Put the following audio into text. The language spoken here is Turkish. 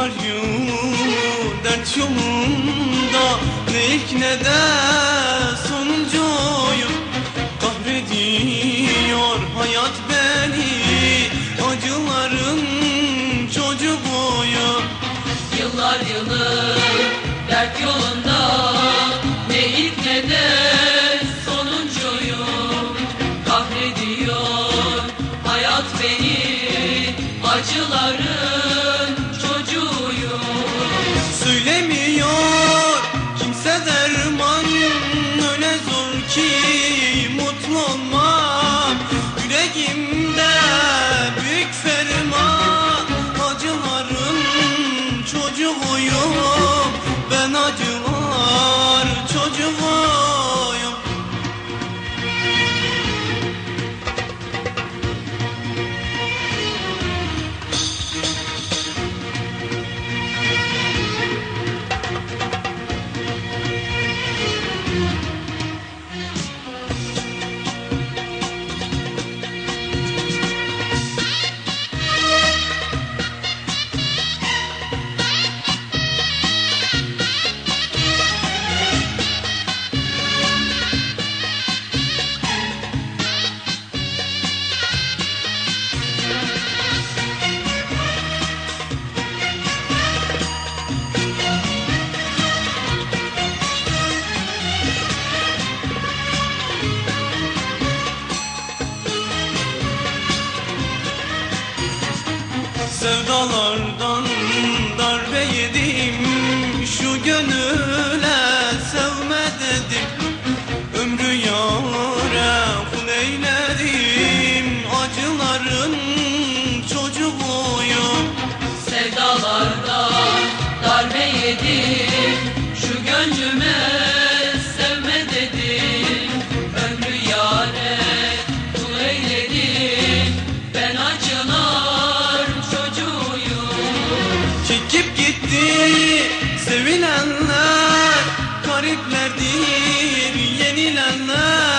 var yolunda Dert yolunda ne ilk ne de ki mutlu olmak yüreğim sevdalardan darbe yedim. Şu gönül Sevilenler gariplerdir, yenilenler.